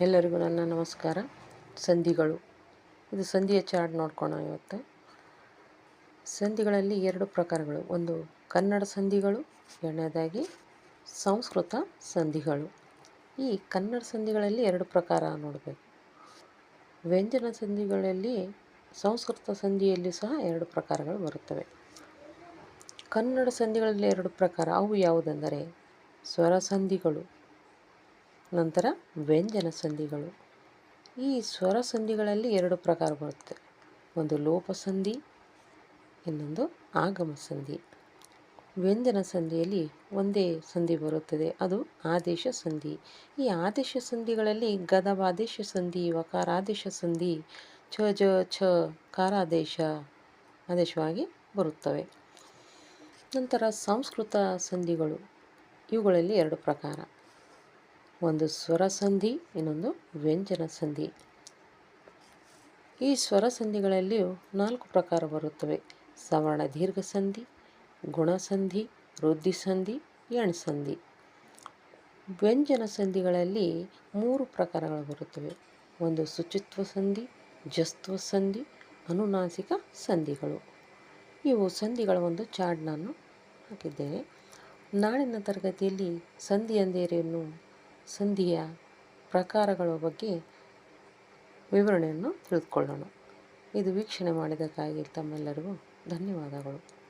ಎಲ್ಲರಿಗೂ ನನ್ನ ನಮಸ್ಕಾರ. ಸಂಧಿಗಳು. ಇದು ಸಂಧಿಯ ಚಾರ್ಟ್ ನೋಡ್ಕೋಣ ಇವತ್ತು. ಸಂಧಿಗಳಲ್ಲಿ ಎರಡು ಪ್ರಕಾರಗಳು. ಒಂದು ಕನ್ನಡ ಸಂಧಿಗಳು, ಎರಡನೇದಾಗಿ ಸಂಸ್ಕೃತ ಸಂಧಿಗಳು. ಈ ಕನ್ನಡ ಸಂಧಿಗಳಲ್ಲಿ ಎರಡು ಪ್ರಕಾರ ನೋಡಬೇಕು. ವ್ಯಂಜನ ಸಂಧಿಗಳಲ್ಲಿ, ಸಂಸ್ಕೃತ ಸಂಧಿಯಲ್ಲಿ ಸಹ ಎರಡು ಪ್ರಕಾರಗಳು ಬರುತ್ತವೆ. ಕನ್ನಡ ಸಂಧಿಗಳಲ್ಲಿ ಎರಡು ಪ್ರಕಾರ. ಅವು ಯಾವುದೆಂದರೆ, ಸ್ವರ ಸಂಧಿಗಳು. ನಂತರ ವ್ಯಂಜನ ಸಂಧಿಗಳು. ಈ ಸ್ವರ ಸಂಧಿಗಳಲ್ಲಿ ಎರಡು ಪ್ರಕಾರ ಬರುತ್ತೆ. ಒಂದು ಲೋಪ ಸಂಧಿ, ಇನ್ನೊಂದು ಆಗಮ ಸಂಧಿ. ವ್ಯಂಜನ ಸಂಧಿಯಲ್ಲಿ ಒಂದೇ ಸಂಧಿ ಬರುತ್ತದೆ, ಅದು ಆದೇಶ ಸಂಧಿ. ಈ ಆದೇಶ ಸಂಧಿಗಳಲ್ಲಿ ಗದವಾದೇಶ ಸಂಧಿ, ವಕಾರಾದೇಶ ಸಂಧಿ, ಛ, ಜ, ಛ, ಕಾರಾದೇಶ ಆದೇಶವಾಗಿ ಬರುತ್ತವೆ. ನಂತರ ಸಂಸ್ಕೃತ ಸಂಧಿಗಳು. ಇವುಗಳಲ್ಲಿ ಎರಡು ಪ್ರಕಾರ. ಒಂದು ಸ್ವರ ಸಂಧಿ ಇನ್ನೊಂದು ವ್ಯಂಜನ ಸಂಧಿ. ಈ ಸ್ವರ ಸಂಧಿಗಳಲ್ಲಿಯೂ ನಾಲ್ಕು ಪ್ರಕಾರ ಬರುತ್ತವೆ. ಸವರ್ಣ ದೀರ್ಘ ಸಂಧಿ ಗುಣಸಂಧಿ ವೃದ್ಧಿ ಸಂಧಿ ಸಂಧಿ. ವ್ಯಂಜನ ಸಂಧಿಗಳಲ್ಲಿ ಮೂರು ಪ್ರಕಾರಗಳು ಬರುತ್ತವೆ. ಒಂದು ಶುಚಿತ್ವ ಸಂಧಿ, ಜಸ್ತ್ವ ಸಂಧಿ, ಅನುನಾಸಿಕ ಸಂಧಿಗಳು. ಇವು ಸಂಧಿಗಳ ಒಂದು ಚಾರ್ಟ್ ನಾನು ಹಾಕಿದ್ದೇನೆ. ನಾಳಿನ ತರಗತಿಯಲ್ಲಿ ಸಂಧಿ ಅಂದೇರೇನು ಸಂಧಿಯ ಪ್ರಕಾರಗಳ ಬಗ್ಗೆ ವಿವರಣೆಯನ್ನು ತಿಳಿದುಕೊಳ್ಳೋಣ. ಇದು ವೀಕ್ಷಣೆ ಮಾಡಿದ್ದಕ್ಕಾಗಿ ತಮ್ಮೆಲ್ಲರಿಗೂ ಧನ್ಯವಾದಗಳು.